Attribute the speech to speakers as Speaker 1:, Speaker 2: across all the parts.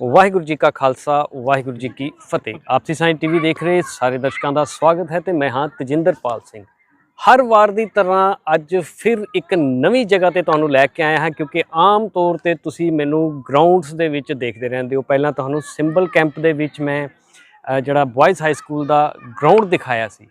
Speaker 1: ਵਾਹਿਗੁਰੂ ਜੀ ਕਾ ਖਾਲਸਾ, ਵਾਹਿਗੁਰੂ ਜੀ ਕੀ ਫਤਿਹ। ਆਪਸੀ science TV ਦੇਖ ਰਹੇ ਸਾਰੇ ਦਰਸ਼ਕਾਂ ਦਾ ਸਵਾਗਤ ਹੈ ਤੇ ਮੈਂ ਹਾਂ ਤਜਿੰਦਰਪਾਲ ਸਿੰਘ। ਹਰ ਵਾਰ ਦੀ ਤਰ੍ਹਾਂ ਅੱਜ ਫਿਰ ਇੱਕ ਨਵੀਂ ਜਗ੍ਹਾ ਤੇ ਤੁਹਾਨੂੰ ਲੈ ਕੇ ਆਇਆ ਹਾਂ ਕਿਉਂਕਿ ਆਮ ਤੌਰ ਤੇ ਤੁਸੀਂ ਮੈਨੂੰ ਗਰਾਊਂਡਸ ਦੇ ਵਿੱਚ ਦੇਖਦੇ ਰਹਿੰਦੇ ਹੋ। ਪਹਿਲਾਂ ਤੁਹਾਨੂੰ ਸਿੰਬਲ ਕੈਂਪ ਦੇ ਵਿੱਚ ਮੈਂ ਜਿਹੜਾ ਬॉयਜ਼ ਹਾਈ ਸਕੂਲ ਦਾ ਗਰਾਊਂਡ ਦਿਖਾਇਆ ਸੀ।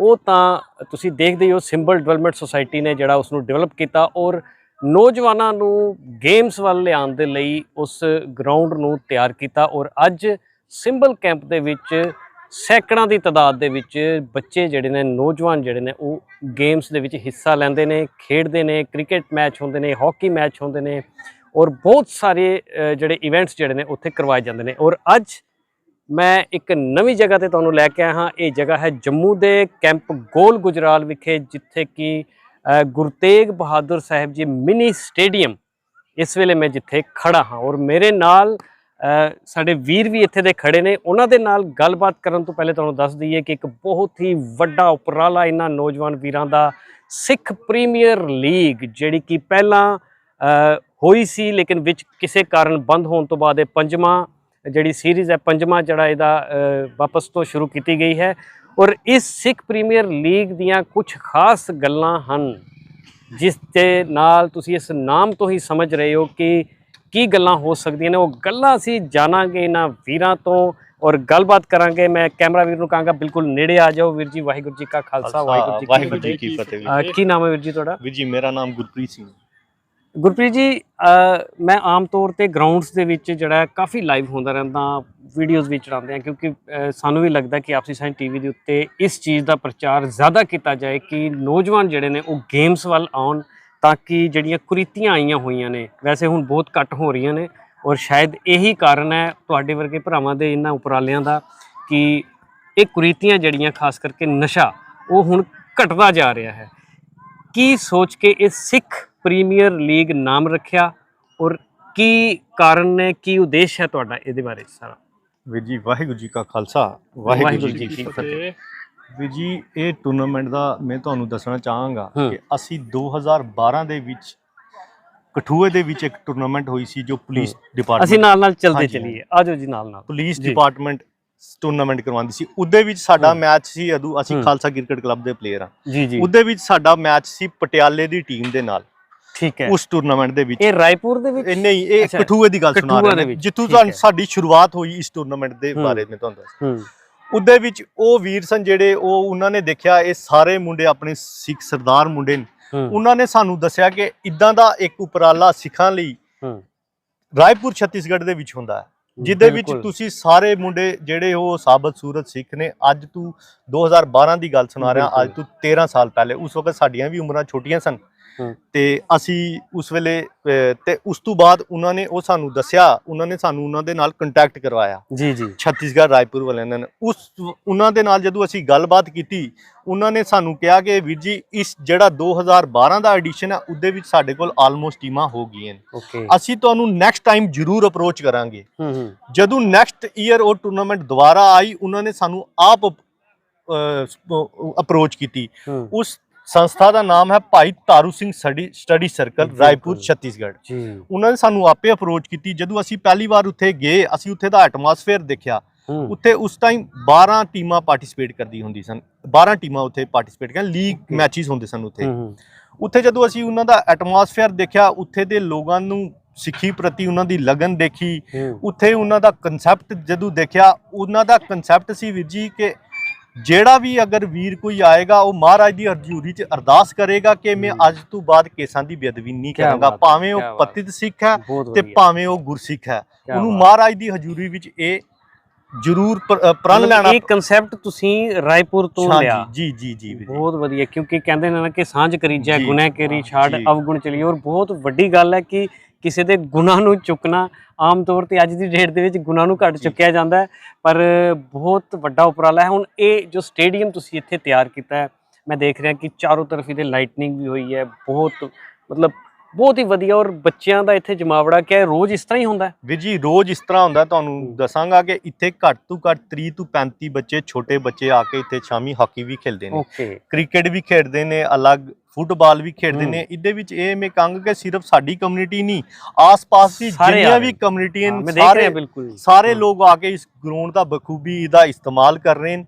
Speaker 1: ਉਹ ਤਾਂ ਤੁਸੀਂ ਦੇਖਦੇ ਹੋ ਸਿੰਬਲ ਡਿਵੈਲਪਮੈਂਟ ਸੁਸਾਇਟੀ ਨੇ ਜਿਹੜਾ ਉਸ ਨੂੰ ਡਿਵੈਲਪ ਕੀਤਾ ਔਰ ਨੌਜਵਾਨਾਂ ਨੂੰ ਗੇਮਸ ਵੱਲ ਲਿਆਉਣ ਦੇ ਲਈ ਉਸ ਗਰਾਊਂਡ ਨੂੰ ਤਿਆਰ ਕੀਤਾ ਔਰ ਅੱਜ ਸਿੰਬਲ ਕੈਂਪ ਦੇ ਵਿੱਚ ਸੈਂਕੜਾਂ ਦੀ ਤਾਦਾਦ ਦੇ ਵਿੱਚ ਬੱਚੇ ਜਿਹੜੇ ਨੇ, ਨੌਜਵਾਨ ਜਿਹੜੇ ਨੇ, ਉਹ ਗੇਮਸ ਦੇ ਵਿੱਚ ਹਿੱਸਾ ਲੈਂਦੇ ਨੇ, ਖੇਡਦੇ ਨੇ ਕ੍ਰਿਕਟ ਮੈਚ ਹੁੰਦੇ ਨੇ ਹਾਕੀ ਮੈਚ ਹੁੰਦੇ ਨੇ ਔਰ ਬਹੁਤ ਸਾਰੇ ਜਿਹੜੇ ਇਵੈਂਟਸ ਜਿਹੜੇ ਨੇ ਉੱਥੇ ਕਰਵਾਏ ਜਾਂਦੇ ਨੇ ਔਰ ਅੱਜ ਮੈਂ ਇੱਕ ਨਵੀਂ ਜਗ੍ਹਾ ਤੇ ਤੁਹਾਨੂੰ ਲੈ ਕੇ ਆਇਆ ਹਾਂ। ਇਹ ਜਗ੍ਹਾ ਹੈ ਜੰਮੂ ਦੇ ਕੈਂਪ ਗੋਲ ਗੁਜਰਾਲ ਵਿਖੇ, ਜਿੱਥੇ ਕਿ ਗੁਰੂ ਤੇਗ ਬਹਾਦਰ ਸਾਹਿਬ ਜੀ ਮਿਨੀ ਸਟੇਡੀਅਮ ਇਸ ਵੇਲੇ ਮੈਂ ਜਿੱਥੇ ਖੜਾ ਹਾਂ ਔਰ ਮੇਰੇ ਨਾਲ ਸਾਡੇ ਵੀਰ ਵੀ ਇੱਥੇ ਦੇ ਖੜੇ ਨੇ। ਉਹਨਾਂ ਦੇ ਨਾਲ ਗੱਲਬਾਤ ਕਰਨ ਤੋਂ ਪਹਿਲੇ ਤੁਹਾਨੂੰ ਦੱਸ ਦਈਏ ਕਿ ਇੱਕ ਬਹੁਤ ਹੀ ਵੱਡਾ ਉਪਰਾਲਾ ਇਹਨਾਂ ਨੌਜਵਾਨ ਵੀਰਾਂ ਦਾ ਸਿੱਖ ਪ੍ਰੀਮੀਅਰ ਲੀਗ, ਜਿਹੜੀ ਕਿ ਪਹਿਲਾਂ ਹੋਈ ਸੀ, ਲੇਕਿਨ ਵਿੱਚ ਕਿਸੇ ਕਾਰਨ ਬੰਦ ਹੋਣ ਤੋਂ ਬਾਅਦ ਇਹ ਪੰਜਵਾਂ, ਜਿਹੜੀ ਸੀਰੀਜ਼ ਹੈ, ਪੰਜਵਾਂ ਜਿਹੜਾ ਇਹਦਾ ਵਾਪਸ ਤੋਂ ਸ਼ੁਰੂ ਕੀਤੀ ਗਈ ਹੈ। ਔਰ ਇਸ ਸਿੱਖ ਪ੍ਰੀਮੀਅਰ ਲੀਗ ਦੀਆਂ ਕੁਝ ਖਾਸ ਗੱਲਾਂ ਹਨ ਜਿਸ ਦੇ ਨਾਲ ਤੁਸੀਂ ਇਸ ਨਾਮ ਤੋਂ ਹੀ ਸਮਝ ਰਹੇ ਹੋ ਕਿ ਕੀ ਗੱਲਾਂ ਹੋ ਸਕਦੀਆਂ ਨੇ। ਉਹ ਗੱਲਾਂ ਅਸੀਂ ਜਾਣਾਂਗੇ ਇਹਨਾਂ ਵੀਰਾਂ ਤੋਂ ਔਰ ਗੱਲਬਾਤ ਕਰਾਂਗੇ। ਮੈਂ ਕੈਮਰਾ ਵੀਰ ਨੂੰ ਕਹਾਂਗਾ ਬਿਲਕੁਲ ਨੇੜੇ ਆ ਜਾਓ ਵੀਰ ਜੀ। ਵਾਹਿਗੁਰੂ ਜੀ ਕਾ ਖਾਲਸਾ ਵਾਹਿਗੁਰੂ ਜੀ ਕੀ ਫਤਿਹ।
Speaker 2: ਕੀ
Speaker 1: ਨਾਮ ਹੈ ਵੀਰ ਜੀ ਤੁਹਾਡਾ?
Speaker 2: ਵੀਰ ਜੀ ਮੇਰਾ ਨਾਮ ਗੁਰਪ੍ਰੀਤ ਸਿੰਘ
Speaker 1: ਗੁਰਪ੍ਰੀਤ ਜੀ ਮੈਂ ਆਮ ਤੌਰ ਤੇ ਗਰਾਊਂਡਸ ਦੇ ਵਿੱਚ ਜਿਹੜਾ ਕਾਫੀ ਲਾਈਵ ਹੁੰਦਾ ਰਹਿੰਦਾ ਵੀਡੀਓਜ਼ ਵੀ ਚੜਾਉਂਦੇ ਆ ਕਿਉਂਕਿ ਸਾਨੂੰ ਵੀ ਲੱਗਦਾ ਕਿ ਆਪਸੀ ਸਾਇੰਸ ਟੀਵੀ ਦੇ ਉੱਤੇ ਇਸ ਚੀਜ਼ ਦਾ ਪ੍ਰਚਾਰ ਜ਼ਿਆਦਾ ਕੀਤਾ ਜਾਏ ਕਿ ਨੌਜਵਾਨ ਜਿਹੜੇ ਨੇ ਉਹ ਗੇਮਸ ਵੱਲ ਆਉਣ ਤਾਂ ਕਿ ਜਿਹੜੀਆਂ ਕੁਰੀਤੀਆਂ ਆਈਆਂ ਹੋਈਆਂ ਨੇ, ਵੈਸੇ ਹੁਣ ਬਹੁਤ ਘੱਟ ਹੋ ਰਹੀਆਂ ਨੇ ਔਰ ਸ਼ਾਇਦ ਇਹੀ ਕਾਰਨ ਹੈ ਤੁਹਾਡੇ ਵਰਗੇ ਭਰਾਵਾਂ ਦੇ ਇਹਨਾਂ ਉਪਰਾਲਿਆਂ ਦਾ ਕਿ ਇਹ ਕੁਰੀਤੀਆਂ ਜਿਹੜੀਆਂ ਖਾਸ ਕਰਕੇ ਨਸ਼ਾ, ਉਹ ਹੁਣ ਘਟਦਾ ਜਾ ਰਿਹਾ ਹੈ। ਕੀ ਸੋਚ ਕੇ ਇਹ ਸਿੱਖ ਪ੍ਰੀਮੀਅਰ ਲੀਗ ਨਾਮ ਰੱਖਿਆ ਔਰ ਕੀ ਕਾਰਨ ਨੇ ਕੀ ਉਦੇਸ਼ ਹੈ ਤੁਹਾਡਾ ਇਹਦੇ ਬਾਰੇ ਸਾਰਾ?
Speaker 2: ਵੀਰ ਜੀ ਵਾਹਿਗੁਰੂ ਜੀ ਕਾ ਖਾਲਸਾ ਵਾਹਿਗੁਰੂ ਜੀ ਕੀ ਫਤਿਹ। ਵੀਰ ਜੀ ਇਹ ਟੂਰਨਾਮੈਂਟ ਦਾ ਮੈਂ ਤੁਹਾਨੂੰ ਦੱਸਣਾ ਚਾਹਾਂਗਾ। ਕਿ ਅਸੀਂ 2012 ਦੇ ਵਿੱਚ ਕਠੂਏ ਦੇ ਵਿੱਚ ਇੱਕ ਟੂਰਨਾਮੈਂਟ ਹੋਈ ਸੀ ਜੋ ਪੁਲਿਸ
Speaker 1: ਅਸੀਂ
Speaker 2: ਡਿਪਾਰਟਮੈਂਟ
Speaker 1: ਨਾਲ ਨਾਲ ਚੱਲਦੇ ਚੱਲੀਏ। ਆਜੋ ਜੀ ਨਾਲ ਨਾਲ।
Speaker 2: ਪੁਲਿਸ। ਡਿਪਾਰਟਮੈਂਟ ਟੂਰਨਾਮੈਂਟ ਕਰਵਾਉਂਦੀ ਸੀ। ਉਹਦੇ ਵਿੱਚ ਸਾਡਾ। ਮੈਚ ਸੀ ਅਦੂ ਅਸੀਂ। ਖਾਲਸਾ ਕ੍ਰਿਕਟ ਕਲੱਬ ਦੇ ਪਲੇਅਰ
Speaker 1: ਜੀ
Speaker 2: ਉਹਦੇ ਵਿੱਚ ਸਾਡਾ ਮੈਚ ਸੀ ਪਟਿਆਲੇ ਦੀ ਟੀਮ ਦੇ ਨਾਲ।
Speaker 1: ਠੀਕ ਹੈ।
Speaker 2: ਉਸ ਟੂਰਨਾਮੈਂਟ ਦੇ ਵਿੱਚ।
Speaker 1: ਇਹ ਰਾਏਪੁਰ ਦੇ ਵਿੱਚ?
Speaker 2: ਇਹ ਨਹੀਂ ਇਹ ਕਠੂਏ ਦੀ ਗੱਲ ਸੁਣਾ ਰਿਹਾ
Speaker 1: ਵਿੱਚ,
Speaker 2: ਜਿੱਥੋਂ। ਸਾਡੀ ਸ਼ੁਰੂਆਤ ਹੋਈ ਇਸ ਟੂਰਨਾਮੈਂਟ ਦੇ। ਬਾਰੇ ਮੈਂ ਤੁਹਾਨੂੰ ਦੱਸ।
Speaker 1: ਹੂੰ।
Speaker 2: ਉਹਦੇ ਵਿੱਚ ਉਹ ਵੀਰ ਸਨ ਜਿਹੜੇ ਉਹ ਉਹਨਾਂ ਨੇ ਦੇਖਿਆ ਇਹ ਸਾਰੇ ਮੁੰਡੇ ਆਪਣੇ ਸਿੱਖ ਸਰਦਾਰ ਮੁੰਡੇ ਨੇ। ਉਹਨਾਂ ਨੇ ਸਾਨੂੰ ਦੱਸਿਆ ਕਿ ਇਦਾਂ ਦਾ ਇੱਕ ਉਪਰਾਲਾ ਸਿੱਖਾਂ ਲਈ
Speaker 1: ਹੂੰ।
Speaker 2: ਰਾਏਪੁਰ ਛੱਤੀਸਗੜ੍ਹ ਦੇ ਵਿੱਚ ਹੁੰਦਾ ਹੈ। ਜਿਹਦੇ ਵਿੱਚ। ਤੁਸੀਂ ਸਾਰੇ ਮੁੰਡੇ ਜਿਹੜੇ ਉਹ ਸਾਬਤ ਸੂਰਤ ਸਿੱਖ ਨੇ ਅੱਜ ਤੂੰ 2012 ਦੀ ਗੱਲ ਸੁਣਾ ਰਿਹਾ ਅੱਜ। ਤੋਂ 13 ਸਾਲ ਪਹਿਲੇ ਉਸ ਵਕਤ ਸਾਡੀਆਂ ਵੀ ਉਮਰਾਂ ਛੋਟੀਆਂ ਸਨ। ਤੇ ਅਸੀਂ ਉਸ ਵੇਲੇ ਤੇ ਉਸ ਤੋਂ ਬਾਅਦ ਉਹਨਾਂ ਨੇ ਉਹ ਸਾਨੂੰ ਦੱਸਿਆ ਉਹਨਾਂ ਨੇ ਸਾਨੂੰ ਉਹਨਾਂ ਦੇ ਨਾਲ ਕੰਟੈਕਟ ਕਰਵਾਇਆ।
Speaker 1: ਜੀ ਜੀ।
Speaker 2: ਛੱਤੀਸਗੜ੍ਹ ਰਾਏਪੁਰ ਵਾਲਿਆਂ ਨੇ। ਉਸ ਉਹਨਾਂ ਦੇ ਨਾਲ ਜਦੋਂ ਅਸੀਂ ਗੱਲਬਾਤ ਕੀਤੀ ਉਹਨਾਂ ਨੇ ਸਾਨੂੰ ਕਿਹਾ ਕਿ ਵੀਰ ਜੀ ਇਸ ਜਿਹੜਾ 2012 ਦਾ ਐਡੀਸ਼ਨ ਹੈ ਉਹਦੇ ਵਿੱਚ ਸਾਡੇ ਕੋਲ ਆਲਮੋਸਟ ਟੀਮਾਂ ਹੋ ਗਈਆਂ ਨੇ। ਅਸੀਂ ਤੁਹਾਨੂੰ ਨੈਕਸਟ ਟਾਈਮ ਜ਼ਰੂਰ ਅਪਰੋਚ ਕਰਾਂਗੇ। ਜਦੋਂ ਨੈਕਸਟ ਈਅਰ ਉਹ ਟੂਰਨਾਮੈਂਟ ਦੁਬਾਰਾ ਆਈ ਉਹਨਾਂ ਨੇ ਸਾਨੂੰ ਆਪ ਅਪਰੋਚ ਕੀਤੀ। ਉਸ ਸੰਸਥਾ ਦਾ ਨਾਮ ਹੈ ਭਾਈ ਤਾਰੂ ਸਿੰਘ ਸਟੱਡੀ ਸਰਕਲ। ਰਾਏਪੁਰ ਛੱਤੀਸਗੜ੍ਹ।
Speaker 1: ਜੀ।
Speaker 2: ਉਹਨਾਂ ਨੇ ਸਾਨੂੰ ਆਪੇ ਅਪਰੋਚ ਕੀਤੀ। ਜਦੋਂ ਅਸੀਂ ਪਹਿਲੀ ਵਾਰ ਉੱਥੇ ਗਏ ਅਸੀਂ ਉੱਥੇ ਦਾ ਐਟਮੋਸਫੇਅਰ ਦੇਖਿਆ। ਉੱਥੇ ਉਸ ਟਾਈਮ 12 ਟੀਮਾਂ ਪਾਰਟਿਸਿਪੇਟ ਕਰਦੀ ਹੁੰਦੀ ਸਨ। 12 ਟੀਮਾਂ ਉੱਥੇ ਪਾਰਟਿਸਿਪੇਟ ਕਰਨ ਲੀਗ. ਮੈਚਸ ਹੁੰਦੇ ਸਨ ਉੱਥੇ। ਉੱਥੇ ਜਦੋਂ ਅਸੀਂ ਉਹਨਾਂ ਦਾ ਐਟਮੋਸਫੇਅਰ ਦੇਖਿਆ ਉੱਥੇ ਦੇ ਲੋਕਾਂ ਨੂੰ ਸਿੱਖੀ ਪ੍ਰਤੀ ਉਹਨਾਂ ਦੀ ਲਗਨ ਦੇਖੀ। ਉੱਥੇ ਉਹਨਾਂ ਦਾ ਕਨਸੈਪਟ ਜਦੋਂ ਦੇਖਿਆ ਉਹਨਾਂ ਦਾ ਕਨਸੈਪਟ ਸੀ ਵੀਰ ਜੀ ਕਿ ਜਿਹੜਾ ਵੀ ਅਗਰ ਵੀਰ ਕੋਈ ਆਏਗਾ ਉਹ ਮਹਾਰਾਜ ਦੀ ਹਜ਼ੂਰੀ 'ਚ ਅਰਦਾਸ ਕਰੇਗਾ ਕਿ ਮੈਂ। ਅੱਜ ਤੋਂ ਬਾਅਦ ਕੇਸਾਂ ਦੀ ਬੇਅਦਬੀ ਨਹੀਂ
Speaker 1: ਕਿਆ
Speaker 2: ਕਰਾਂਗਾ
Speaker 1: ਬਾਤ
Speaker 2: ਭਾਵੇਂ ਉਹ
Speaker 1: ਬਾਤ।
Speaker 2: ਪਤਿਤ ਸਿੱਖ ਹੈ
Speaker 1: ਬਹੁਤ
Speaker 2: ਤੇ
Speaker 1: ਵਧੀਆ
Speaker 2: ਭਾਵੇਂ ਉਹ ਗੁਰਸਿੱਖ ਹੈ
Speaker 1: ਕਿਆ
Speaker 2: ਉਹਨੂੰ
Speaker 1: ਬਾਤ।
Speaker 2: ਮਹਾਰਾਜ ਦੀ ਹਜ਼ੂਰੀ ਵਿੱਚ ਇਹ ਜ਼ਰੂਰ ਪ੍ਰ- ਅ, ਪ੍ਰਣ
Speaker 1: ਮਤਲਬ
Speaker 2: ਲੈਣਾ
Speaker 1: ਇਹ ਕਨਸੈਪਟ ਤੁਸੀਂ ਰਾਏਪੁਰ ਤੋਂ
Speaker 2: ਹਾਂਜੀ,
Speaker 1: ਲਿਆ
Speaker 2: ਜੀ ਜੀ ਜੀ ਵੀਰ ਜੀ।
Speaker 1: ਬਹੁਤ ਵਧੀਆ ਕਿਉਂਕਿ ਕਹਿੰਦੇ ਨੇ ਨਾ ਕਿ ਸਾਂਝ ਕਰੀਜੈ
Speaker 2: ਜੀ,
Speaker 1: ਗੁਨਾਹ ਕਰੀ ਛਾੜ
Speaker 2: ਜੀ।
Speaker 1: ਅਵਗੁਣ ਚਲੀ ਔਰ ਬਹੁਤ ਵੱਡੀ ਗੱਲ ਹੈ ਕਿ ਕਿਸੇ ਦੇ ਗੁਨਾਹ ਨੂੰ ਚੁੱਕਣਾ ਆਮ ਤੌਰ ਤੇ ਅੱਜ ਦੀ ਡੇਟ ਦੇ ਵਿੱਚ ਗੁਨਾਹ ਨੂੰ ਘੱਟ। ਚੁੱਕਿਆ ਜਾਂਦਾ ਪਰ ਬਹੁਤ ਵੱਡਾ ਉਪਰਾਲਾ ਹੈ ਹੁਣ ਇਹ ਜੋ ਸਟੇਡੀਅਮ ਤੁਸੀਂ ਇੱਥੇ ਤਿਆਰ ਕੀਤਾ ਹੈ ਮੈਂ ਦੇਖ ਰਿਹਾ ਕਿ ਚਾਰੋਂ ਤਰਫ ਇਹਦੇ ਲਾਈਟਨਿੰਗ ਵੀ ਹੋਈ ਹੈ ਬਹੁਤ ਮਤਲਬ ਬਹੁਤ ਹੀ ਵਧੀਆ ਔਰ ਬੱਚਿਆਂ ਦਾ ਇੱਥੇ ਜਮਾਵੜਾ ਕਿਆ ਹੈ ਰੋਜ਼ ਇਸ ਤਰ੍ਹਾਂ ਹੀ ਹੁੰਦਾ ਹੈ।
Speaker 2: ਵੀਰ ਜੀ ਰੋਜ਼ ਇਸ ਤਰ੍ਹਾਂ ਹੁੰਦਾ ਤੁਹਾਨੂੰ ਦੱਸਾਂਗਾ ਕਿ ਇੱਥੇ ਘੱਟ ਤੋਂ ਘੱਟ 30 ਤੋਂ 35 ਬੱਚੇ ਛੋਟੇ ਬੱਚੇ ਆ ਕੇ ਇੱਥੇ ਸ਼ਾਮੀ ਹਾਕੀ ਵੀ ਖੇਡਦੇ ਨੇ।
Speaker 1: ਓਕੇ।
Speaker 2: ਕ੍ਰਿਕਟ ਵੀ ਖੇਡਦੇ ਨੇ ਅਲੱਗ ਫੁੱਟਬਾਲ ਵੀ ਖੇਡਦੇ
Speaker 1: ਹੂੰ।
Speaker 2: ਨੇ। ਇਹਦੇ ਵਿੱਚ ਇਹ ਮੈਂ ਕਹਾਂਗਾ ਕਿ ਸਿਰਫ ਸਾਡੀ ਕਮਿਊਨਿਟੀ ਨਹੀਂ ਆਸ-ਪਾਸ ਦੀ
Speaker 1: ਸਾਰੇ ਆ
Speaker 2: ਜਿੰਨੀਆਂ ਵੀ
Speaker 1: ਨੇ।
Speaker 2: ਕਮਿਊਨਿਟੀਆਂ
Speaker 1: ਹਾਂ, ਮੈਂ ਦੇਖ
Speaker 2: ਸਾਰੇ
Speaker 1: ਬਿਲਕੁਲ।
Speaker 2: ਸਾਰੇ ਲੋਕ ਆ ਕੇ ਇਸ ਗਰਾਊਂਡ ਦਾ ਬਖੂਬੀ ਇਹਦਾ ਇਸਤੇਮਾਲ ਕਰ ਰਹੇ ਨੇ।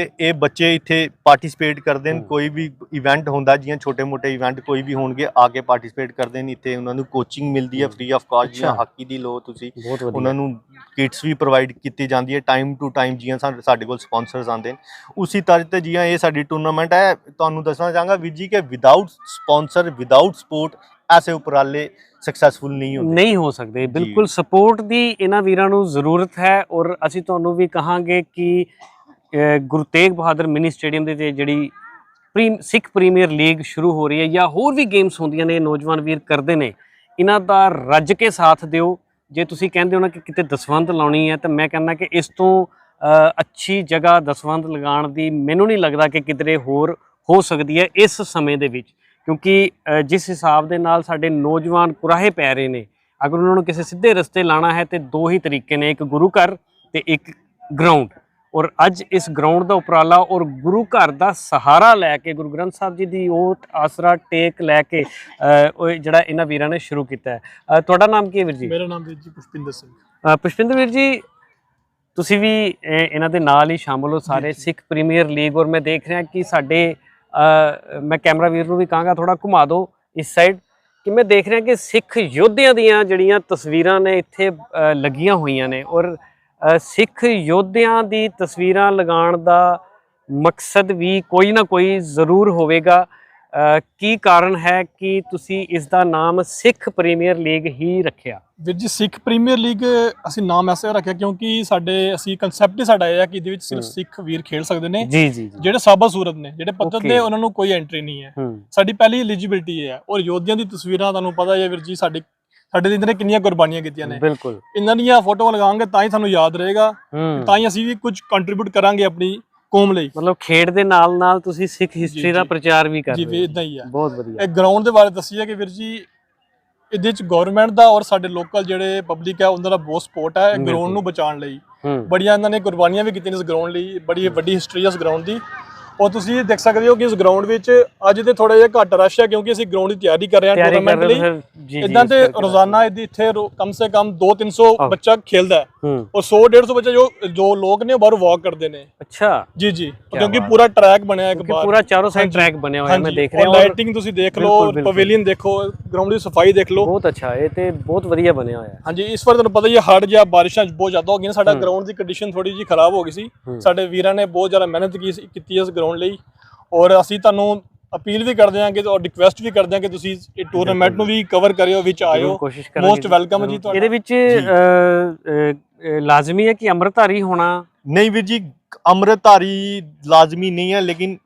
Speaker 2: ਤੇ ਇਹ ਬੱਚੇ ਇੱਥੇ ਪਾਰਟਿਸਿਪੇਟ ਕਰਦੇ ਨੇ। ਕੋਈ ਵੀ ਇਵੈਂਟ ਹੁੰਦਾ ਜਿਵੇਂ ਛੋਟੇ-ਮੋਟੇ ਇਵੈਂਟ ਕੋਈ ਵੀ ਹੋਣਗੇ ਆ ਕੇ ਪਾਰਟਿਸਿਪੇਟ ਕਰਦੇ ਨੇ। ਇੱਥੇ ਉਹਨਾਂ ਨੂੰ ਕੋਚਿੰਗ ਮਿਲਦੀ ਹੈ। ਫ੍ਰੀ ਆਫ ਕਾਸਟ ਜਿਵੇਂ। ਹਾਕੀ ਦੀ ਲੋ ਤੁਸੀਂ ਉਹਨਾਂ ਨੂੰ ਕਿਟਸ ਵੀ ਪ੍ਰੋਵਾਈਡ ਕੀਤੀ ਜਾਂਦੀ ਹੈ। ਟਾਈਮ ਟੂ ਟਾਈਮ ਜਿਵੇਂ ਸਾਡੇ ਕੋਲ ਸਪਾਂਸਰਸ ਆਉਂਦੇ ਨੇ। ਉਸੇ ਤਰ੍ਹਾਂ ਤੇ ਜਿਵੇਂ ਇਹ ਸਾਡੀ ਟੂਰਨਾਮੈਂਟ ਹੈ ਤੁਹਾਨੂੰ ਦੱਸਣਾ ਚਾਹਾਂਗਾ ਵੀਰ ਜੀ ਕਿ ਵਿਦਆਊਟ ਸਪਾਂਸਰ ਵਿਦਆਊਟ ਸਪੋਰਟ ਐਸੇ ਉਪਰਾਲੇ ਸਕਸੈਸਫੁਲ ਨਹੀਂ ਹੁੰਦੇ।
Speaker 1: ਨਹੀਂ ਹੋ ਸਕਦੇ। ਬਿਲਕੁਲ ਸਪੋਰਟ ਦੀ ਇਹਨਾਂ ਵੀਰਾਂ ਨੂੰ ਜ਼ਰੂਰਤ ਹੈ ਔਰ ਅਸੀਂ ਤੁਹਾਨੂੰ ਵੀ ਕਹਾਂਗੇ ਕਿ ਗੁਰੂ ਤੇਗ ਬਹਾਦਰ ਮਿਨੀ ਸਟੇਡੀਅਮ ਦੇ ਤੇ ਜਿਹੜੀ ਪ੍ਰੀਮ ਸਿੱਖ ਪ੍ਰੀਮੀਅਰ ਲੀਗ ਸ਼ੁਰੂ ਹੋ ਰਹੀ ਹੈ ਜਾਂ ਹੋਰ ਵੀ ਗੇਮਸ ਹੁੰਦੀਆਂ ਨੇ, ਨੌਜਵਾਨ ਵੀਰ ਕਰਦੇ ਨੇ, ਇਹਨਾਂ ਦਾ ਰੱਜ ਕੇ ਸਾਥ ਦਿਓ। ਜੇ ਤੁਸੀਂ ਕਹਿੰਦੇ ਹੋ ਨਾ ਕਿ ਕਿਤੇ ਦਸਵੰਧ ਲਾਉਣੀ ਹੈ, ਤਾਂ ਮੈਂ ਕਹਿੰਦਾ ਕਿ ਇਸ ਤੋਂ ਅੱਛੀ ਜਗ੍ਹਾ ਦਸਵੰਧ ਲਗਾਉਣ ਦੀ ਮੈਨੂੰ ਨਹੀਂ ਲੱਗਦਾ ਕਿ ਕਿਧਰੇ ਹੋਰ ਹੋ ਸਕਦੀ ਹੈ ਇਸ ਸਮੇਂ ਦੇ ਵਿੱਚ। ਕਿਉਂਕਿ ਜਿਸ ਹਿਸਾਬ ਦੇ ਨਾਲ ਸਾਡੇ ਨੌਜਵਾਨ ਕੁਰਾਹੇ ਪੈ ਰਹੇ ਨੇ, ਅਗਰ ਉਹਨਾਂ ਨੂੰ ਕਿਸੇ ਸਿੱਧੇ ਰਸਤੇ ਲਾਣਾ ਹੈ, ਤੇ ਦੋ ਹੀ ਤਰੀਕੇ ਨੇ, ਇੱਕ ਗੁਰੂ ਘਰ ਤੇ ਇੱਕ ਗਰਾਊਂਡ ਔਰ ਅੱਜ ਇਸ ਗਰਾਊਂਡ ਦਾ ਉਪਰਾਲਾ ਔਰ ਗੁਰੂ ਘਰ ਦਾ ਸਹਾਰਾ ਲੈ ਕੇ ਗੁਰੂ ਗ੍ਰੰਥ ਸਾਹਿਬ ਜੀ ਦੀ ਓਟ ਆਸਰਾ ਟੇਕ ਲੈ ਕੇ ਉਹ ਜਿਹੜਾ ਇਹਨਾਂ ਵੀਰਾਂ ਨੇ ਸ਼ੁਰੂ ਕੀਤਾ ਹੈ। ਤੁਹਾਡਾ ਨਾਮ ਕੀ ਹੈ ਵੀਰ ਜੀ?
Speaker 3: ਮੇਰਾ ਨਾਮ ਵੀਰ ਜੀ ਪੁਸ਼ਪਿੰਦਰ ਸਿੰਘ।
Speaker 1: ਪੁਸ਼ਪਿੰਦਰ ਵੀਰ ਜੀ ਤੁਸੀਂ ਵੀ ਇਹ- ਇਹਨਾਂ ਦੇ ਨਾਲ ਹੀ ਸ਼ਾਮਲ ਹੋ ਸਾਰੇ ਸਿੱਖ ਪ੍ਰੀਮੀਅਰ ਲੀਗ ਔਰ ਮੈਂ ਦੇਖ ਰਿਹਾ ਕਿ ਸਾਡੇ ਮੈਂ ਕੈਮਰਾ ਵੀਰ ਨੂੰ ਵੀ ਕਹਾਂਗਾ ਥੋੜਾ ਘੁਮਾ ਦਿਓ ਇਸ ਸਾਈਡ ਕਿ ਮੈਂ ਦੇਖ ਰਿਹਾ ਕਿ ਸਿੱਖ ਯੋਧਿਆਂ ਦੀਆਂ ਜਿਹੜੀਆਂ ਤਸਵੀਰਾਂ ਨੇ ਇੱਥੇ ਲੱਗੀਆਂ ਹੋਈਆਂ ਨੇ ਔਰ ਸਿੱਖ ਯੋਧਿਆਂ ਦੀ ਤਸਵੀਰਾਂ ਲਗਾਉਣ ਦਾ ਮਕਸਦ ਵੀ ਕੋਈ ਨਾ ਕੋਈ ਜ਼ਰੂਰ ਹੋਵੇਗਾ। ਕੀ ਕਾਰਨ ਹੈ ਕਿ ਤੁਸੀਂ ਇਸ ਦਾ ਨਾਮ ਸਿੱਖ ਪ੍ਰੀਮੀਅਰ ਲੀਗ ਹੀ ਰੱਖਿਆ?
Speaker 3: ਵੀਰ ਜੀ ਸਿੱਖ ਪ੍ਰੀਮੀਅਰ ਲੀਗ ਅਸੀਂ ਨਾਮ ਐਸੇ ਰੱਖਿਆ ਕਿਉਂਕਿ ਸਾਡੇ ਅਸੀਂ ਕਨਸੈਪਟ ਹੀ ਸਾਡਾ ਇਹ ਹੈ ਕਿ ਇਹਦੇ ਵਿੱਚ ਸਿਰਫ। ਸਿੱਖ ਵੀਰ ਖੇਡ ਸਕਦੇ ਨੇ
Speaker 1: ਜੀ ਜੀ
Speaker 3: ਜਿਹੜੇ ਸਾਬਾ ਸੂਰਤ ਨੇ ਜਿਹੜੇ
Speaker 1: Okay.
Speaker 3: ਨੇ ਉਹਨਾਂ ਨੂੰ ਕੋਈ ਐਂਟਰੀ ਨਹੀਂ ਹੈ। ਸਾਡੀ ਪਹਿਲੀ ਐਲੀਜੀਬਿਲਟੀ ਹੈ ਔਰ ਯੋਧਿਆਂ ਦੀ ਤਸਵੀਰਾਂ ਤੁਹਾਨੂੰ ਪਤਾ ਹੈ ਵੀਰ ਜੀ ਸਾਡੀ ਸਾਡੇ ਇਹਨਾਂ ਨੇ ਕਿੰਨੀਆਂ ਕੁਰਬਾਨੀਆਂ ਕੀਤੀਆਂ ਨੇ।
Speaker 1: ਬਿਲਕੁਲ।
Speaker 3: ਇਹਨਾਂ ਦੀਆਂ ਫੋਟੋਆਂ ਲਗਾਵਾਂਗੇ ਤਾਂ ਹੀ ਸਾਨੂੰ ਯਾਦ ਰਹੇਗਾ। ਤਾਂ ਹੀ ਅਸੀਂ ਵੀ ਕੁਝ ਕੰਟਰੀਬਿਊਟ ਕਰਾਂਗੇ ਆਪਣੀ ਕੌਮ ਲਈ।
Speaker 1: ਮਤਲਬ ਖੇਡ ਦੇ ਨਾਲ ਨਾਲ ਤੁਸੀਂ ਸਿੱਖ ਹਿਸਟਰੀ ਦਾ। ਪ੍ਰਚਾਰ ਵੀ ਕਰ
Speaker 3: ਜੀ
Speaker 1: ਰਹੇ
Speaker 3: ਇਦਾਂ ਹੀ। ਹੈ
Speaker 1: ਬਹੁਤ ਵਧੀਆ।
Speaker 3: ਇਹ ਗਰਾਊਂਡ ਦੇ ਬਾਰੇ ਦੱਸੀਏ ਕਿ ਵੀਰ ਜੀ ਇਹਦੇ ਵਿੱਚ ਗਵਰਨਮੈਂਟ ਦਾ ਔਰ ਸਾਡੇ ਲੋਕਲ ਜਿਹੜੇ ਪਬਲਿਕ ਹੈ ਉਹਨਾਂ ਦਾ ਬਹੁਤ ਸਪੋਰਟ ਹੈ। ਗਰਾਊਂਡ ਨੂੰ ਬਚਾਉਣ ਲਈ। ਬੜੀਆਂ ਇਹਨਾਂ ਨੇ ਕੁਰਬਾਨੀਆਂ ਵੀ ਕੀਤੀਆਂ ਇਸ ਗਰਾਊਂਡ ਲਈ। ਬੜੀ ਵੱਡੀ ਹਿਸਟਰੀ ਹੈ ਇਸ ਗਰਾਊਂਡ ਦੀ। ਔਰ ਤੁਸੀਂ ਦੇਖ ਸਕਦੇ ਹੋ ਕਿ ਇਸ ਗਰਾਊਂਡ ਵਿੱਚ ਅੱਜ ਤੇ ਥੋੜਾ ਜਿਹਾ ਘੱਟ ਰਸ਼ ਹੈ ਕਿਉਂਕਿ ਅਸੀਂ ਗਰਾਊਂਡ ਦੀ ਤਿਆਰੀ ਕਰ ਰਹੇ ਹਾਂ ਟੂਰਨਾਮੈਂਟ ਲਈ।
Speaker 1: ਜੀ ਜੀ
Speaker 3: ਇਦਾਂ ਤੇ ਰੋਜ਼ਾਨਾ ਇੱਥੇ ਕਮ ਸੇ ਕਮ 2-300
Speaker 1: ਆਹ।
Speaker 3: ਬੱਚਾ ਖੇਲਦਾ ਹੈ। ਔਰ 100-150 ਬੱਚਾ ਜੋ ਜੋ ਲੋਕ ਨੇ ਉਹ ਬਾਹਰ ਵਾਕ ਕਰਦੇ ਨੇ।
Speaker 1: ਅੱਛਾ।
Speaker 3: ਜੀ ਜੀ। ਕਿਉਂਕਿ ਪੂਰਾ ਟਰੈਕ ਬਣਿਆ ਇੱਕ ਬਾਹਰ।
Speaker 1: ਪੂਰਾ ਚਾਰੋਂ ਸਾਈਡ ਟਰੈਕ ਬਣਿਆ ਹੋਇਆ ਮੈਂ ਦੇਖ ਰਿਹਾ ਹਾਂ।
Speaker 3: ਲਾਈਟਿੰਗ ਤੁਸੀਂ ਦੇਖ ਲਓ। ਪਵੇਲੀਅਨ ਦੇਖੋ ਗਰਾਊਂਡ ਦੀ ਸਫ਼ਾਈ ਦੇਖ ਲਓ।
Speaker 1: ਬਹੁਤ ਅੱਛਾ ਇਹ ਤੇ ਬਹੁਤ ਵਧੀਆ ਬਣਿਆ ਹੋਇਆ ਹੈ।
Speaker 3: ਹਾਂਜੀ ਇਸ ਵਾਰ ਤੁਹਾਨੂੰ ਪਤਾ ਹੀ ਹੈ ਹੜ੍ਹ ਜਾਂ ਬਾਰਿਸ਼ਾਂ ਬਹੁਤ ਜ਼ਿਆਦਾ ਹੋ ਗਈਆਂ ਸਾਡਾ। ਗਰਾਊਂਡ ਦੀ ਕੰਡੀਸ਼ਨ ਥੋੜੀ ਜਿਹੀ ਖਰਾਬ ਹੋ ਗਈ ਸੀ। ਸਾਡੇ ਵੀਰਾਂ ਨੇ ਬਹੁਤ ਜ਼ਿਆਦਾ ਮਿਹਨਤ ਕੀਤੀ ਇਸ ਗਰਾਊਂਡ ਲਈ ਔਰ ਅਸੀਂ ਤੁਹਾਨੂੰ ਅਪੀਲ ਵੀ ਕਰਦੇ ਹਾਂ ਕਿ ਔਰ ਰਿਕੁਐਸਟ ਵੀ ਕਰਦੇ ਹਾਂ ਕਿ ਤੁਸੀਂ ਇਹ ਟੂਰਨਾਮੈਂਟ ਨੂੰ ਵੀ ਕਵਰ ਕਰਿਓ ਵਿੱਚ ਆਇਓ।
Speaker 1: ਕੋਸ਼ਿਸ਼ ਕਰਾਂਗੇ
Speaker 3: Most welcome ਜੀ। ਤੁਹਾਡਾ।
Speaker 1: ਇਹਦੇ ਵਿੱਚ ਲਾਜ਼ਮੀ ਹੈ ਕਿ ਅੰਮ੍ਰਿਤਧਾਰੀ ਹੋਣਾ?
Speaker 2: ਨਹੀਂ ਵੀਰ ਜੀ ਅੰਮ੍ਰਿਤਧਾਰੀ ਲਾਜ਼ਮੀ ਨਹੀਂ ਹੈ ਲੇਕਿਨ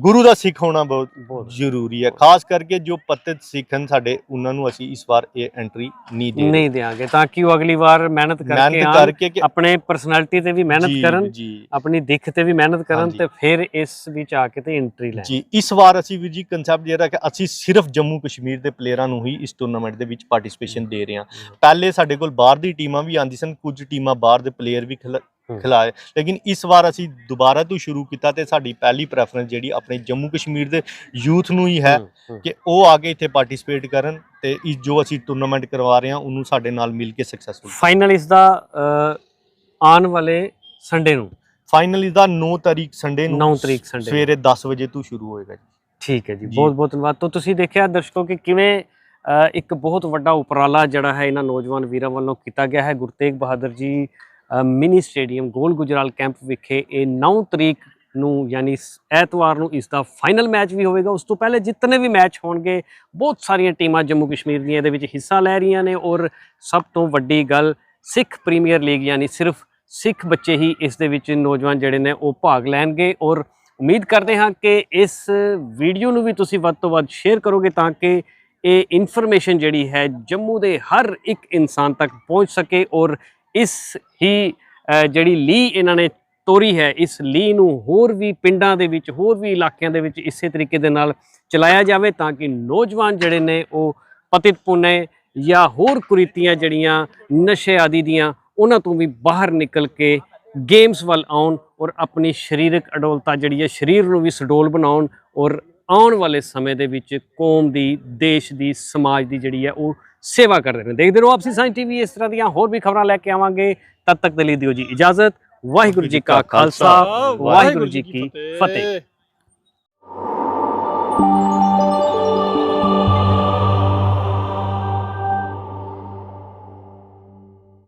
Speaker 2: ਗੁਰੂ ਦਾ ਸਿੱਖ ਹੋਣਾ ਬਹੁਤ ਜ਼ਰੂਰੀ ਹੈ ਖਾਸ ਕਰਕੇ ਜੋ ਪਤਿਤ ਸਿੱਖ ਹਨ ਸਾਡੇ ਉਹਨਾਂ ਨੂੰ ਅਸੀਂ ਇਸ ਵਾਰ ਇਹ ਐਂਟਰੀ ਨਹੀਂ ਦੇ।
Speaker 1: ਨਹੀਂ ਦੇਾਂਗੇ ਤਾਂ ਕਿ ਉਹ ਅਗਲੀ ਵਾਰ ਮਿਹਨਤ ਕਰਕੇ ਆਪਣੇ ਪਰਸਨੈਲਿਟੀ ਤੇ ਵੀ ਮਿਹਨਤ ਕਰਨ ਆਪਣੀ ਦਿੱਖ ਤੇ ਵੀ ਮਿਹਨਤ ਕਰਨ। ਤੇ ਫਿਰ ਇਸ ਵਿੱਚ ਆ ਕੇ ਤੇ ਐਂਟਰੀ ਲੈਣ
Speaker 2: ਜੀ ਇਸ ਵਾਰ ਅਸੀਂ ਵੀਰ ਜੀ ਕਨਸੈਪਟ ਜਿਹੜਾ ਕਿ ਅਸੀਂ ਸਿਰਫ ਜੰਮੂ ਕਸ਼ਮੀਰ ਦੇ ਪਲੇਅਰਾਂ ਨੂੰ ਹੀ ਇਸ ਟੂਰਨਾਮੈਂਟ ਦੇ ਵਿੱਚ ਪਾਰਟਿਸਿਪੇਸ਼ਨ ਦੇ ਰਹੇ ਹਾਂ ਪਹਿਲੇ ਸਾਡੇ ਕੋਲ ਬਾਹਰ ਦੀ ਟੀਮਾਂ ਵੀ ਆਂਦੀ ਸਨ ਕੁਝ ਟੀਮਾਂ ਬਾਹਰ ਦੇ ਪਲੇਅਰ ਵੀ। ਖਿਲਾਏ। ਲੇਕਿਨ ਇਸ ਵਾਰ ਅਸੀਂ ਦੁਬਾਰਾ ਤੋਂ ਸ਼ੁਰੂ ਕੀਤਾ ਤੇ ਸਾਡੀ ਪਹਿਲੀ ਪ੍ਰੈਫਰੈਂਸ ਜਿਹੜੀ ਆਪਣੇ ਜੰਮੂ ਕਸ਼ਮੀਰ ਦੇ ਯੂਥ ਨੂੰ ਹੀ ਹੈ। ਕਿ ਉਹ ਆ ਕੇ ਇੱਥੇ ਪਾਰਟਿਸਿਪੇਟ ਕਰਨ ਤੇ ਇਸ ਜੋ ਅਸੀਂ ਟੂਰਨਾਮੈਂਟ ਕਰਵਾ ਰਹੇ ਹਾਂ ਉਹਨੂੰ ਸਾਡੇ ਨਾਲ ਮਿਲ ਕੇ ਸਕਸੈਸਫੁਲ
Speaker 1: ਫਾਈਨਲ ਇਸ ਦਾ ਆਉਣ ਵਾਲੇ ਸੰਡੇ ਨੂੰ?
Speaker 2: ਫਾਈਨਲ ਇਸ ਦਾ 9 ਤਾਰੀਖ ਸੰਡੇ ਨੂੰ।
Speaker 1: 9 ਤਰੀਕ ਸੰਡੇ।
Speaker 2: ਸਵੇਰੇ 10 ਵਜੇ ਤੋਂ ਸ਼ੁਰੂ ਹੋਏਗਾ ਜੀ।
Speaker 1: ਠੀਕ ਹੈ ਜੀ। ਬਹੁਤ ਬਹੁਤ ਧੰਨਵਾਦ। ਤੋਂ ਤੁਸੀਂ ਦੇਖਿਆ ਦਰਸ਼ਕੋ ਕਿ ਕਿਵੇਂ ਇੱਕ ਬਹੁਤ ਵੱਡਾ ਉਪਰਾਲਾ ਜਿਹੜਾ ਹੈ ਇਹਨਾਂ ਨੌਜਵਾਨ ਵੀਰਾਂ ਵੱਲੋਂ ਕੀਤਾ ਗਿਆ ਹੈ। ਗੁਰੂ ਤੇਗ ਬਹਾਦਰ ਜੀ ਮਿਨੀ ਸਟੇਡੀਅਮ ਗੋਲ ਗੁਜਰਾਲ ਕੈਂਪ ਵਿਖੇ ਇਹ 9 ਤਰੀਕ ਨੂੰ ਯਾਨੀ ਐਤਵਾਰ ਨੂੰ ਇਸ ਦਾ ਫਾਈਨਲ ਮੈਚ ਵੀ ਹੋਵੇਗਾ। ਉਸ ਤੋਂ ਪਹਿਲੇ ਜਿੰਨੇ ਵੀ ਮੈਚ ਹੋਣਗੇ, ਬਹੁਤ ਸਾਰੀਆਂ ਟੀਮਾਂ ਜੰਮੂ ਕਸ਼ਮੀਰ ਦੀਆਂ ਇਹਦੇ ਵਿੱਚ ਹਿੱਸਾ ਲੈ ਰਹੀਆਂ ਨੇ ਔਰ ਸਭ ਤੋਂ ਵੱਡੀ ਗੱਲ ਸਿੱਖ ਪ੍ਰੀਮੀਅਰ ਲੀਗ ਯਾਨੀ ਸਿਰਫ ਸਿੱਖ ਬੱਚੇ ਹੀ ਇਸ ਦੇ ਵਿੱਚ ਨੌਜਵਾਨ ਜਿਹੜੇ ਨੇ ਉਹ ਭਾਗ ਲੈਣਗੇ ਔਰ ਉਮੀਦ ਕਰਦੇ ਹਾਂ ਕਿ ਇਸ ਵੀਡੀਓ ਨੂੰ ਵੀ ਤੁਸੀਂ ਵੱਧ ਤੋਂ ਵੱਧ ਸ਼ੇਅਰ ਕਰੋਗੇ ਤਾਂ ਕਿ ਇਹ ਇਨਫੋਰਮੇਸ਼ਨ ਜਿਹੜੀ ਹੈ ਜੰਮੂ ਦੇ ਹਰ ਇੱਕ ਇਨਸਾਨ ਤੱਕ ਪਹੁੰਚ ਸਕੇ ਔਰ ਇਸ ਹੀ ਜਿਹੜੀ ਲੀ ਇਹਨਾਂ ਨੇ ਤੋਰੀ ਹੈ, ਇਸ ਲੀ ਨੂੰ ਹੋਰ ਵੀ ਪਿੰਡਾਂ ਦੇ ਵਿੱਚ, ਹੋਰ ਵੀ ਇਲਾਕਿਆਂ ਦੇ ਵਿੱਚ ਇਸੇ ਤਰੀਕੇ ਦੇ ਨਾਲ ਚਲਾਇਆ ਜਾਵੇ ਤਾਂ ਕਿ ਨੌਜਵਾਨ ਜਿਹੜੇ ਨੇ ਉਹ ਪਤਿਤ ਪੁੰਨੇ ਜਾਂ ਹੋਰ ਕੁਰੀਤੀਆਂ ਜਿਹੜੀਆਂ ਨਸ਼ੇ ਆਦਿ ਦੀਆਂ, ਉਹਨਾਂ ਤੋਂ ਵੀ ਬਾਹਰ ਨਿਕਲ ਕੇ ਗੇਮਸ ਵੱਲ ਆਉਣ ਔਰ ਆਪਣੀ ਸਰੀਰਕ ਅਡੋਲਤਾ ਜਿਹੜੀ ਹੈ, ਸਰੀਰ ਨੂੰ ਵੀ ਸਡੋਲ ਬਣਾਉਣ ਔਰ ਆਉਣ ਵਾਲੇ ਸਮੇਂ ਦੇ ਵਿੱਚ ਕੌਮ ਦੀ, ਦੇਸ਼ ਦੀ, ਸਮਾਜ ਦੀ ਜਿਹੜੀ ਹੈ ਉਹ ਸੇਵਾ ਕਰਦੇ ਨੇ। ਦੇਖਦੇ ਰਹੋ ਆਪਸੀ ਸਾਇੰਸ ਟੀਵੀ, ਇਸ ਤਰ੍ਹਾਂ ਦੀਆਂ ਹੋਰ ਵੀ ਖਬਰਾਂ ਲੈ ਕੇ ਆਵਾਂਗੇ। ਤਦ ਤੱਕ ਦੇ ਲਈ ਦਿਓ ਜੀ ਇਜਾਜ਼ਤ। ਵਾਹਿਗੁਰੂ ਜੀ ਕਾ ਖਾਲਸਾ, ਵਾਹਿਗੁਰੂ ਜੀ ਕੀ ਫਤਿਹ।